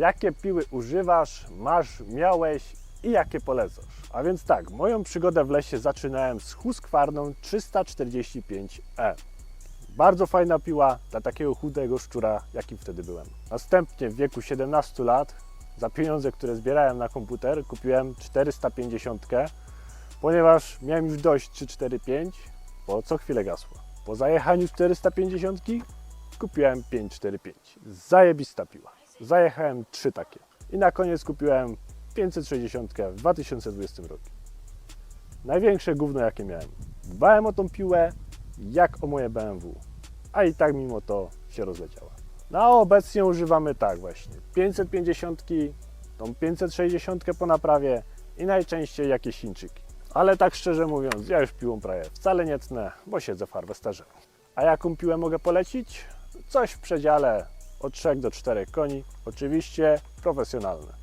Jakie piły używasz, masz, miałeś i jakie polecasz? A więc tak, moją przygodę w lesie zaczynałem z Husqvarną 345E. Bardzo fajna piła dla takiego chudego szczura, jakim wtedy byłem. Następnie w wieku 17 lat za pieniądze, które zbierałem na komputer, kupiłem 450, ponieważ miałem już dość 345, bo co chwilę gasło. Po zajechaniu 450 kupiłem 545. Zajebista piła. Zajechałem trzy takie. I na koniec kupiłem 560 w 2020 roku. Największe gówno jakie miałem. Dbałem o tą piłę jak o moje BMW. A i tak mimo to się rozleciała. No a obecnie używamy tak właśnie. 550, tą 560 po naprawie i najczęściej jakieś Chińczyki. Ale tak szczerze mówiąc, ja już piłą prawie wcale nie tnę, bo siedzę w harwesterze. A jaką piłę mogę polecić? Coś w przedziale od 3 do 4 koni, oczywiście profesjonalne.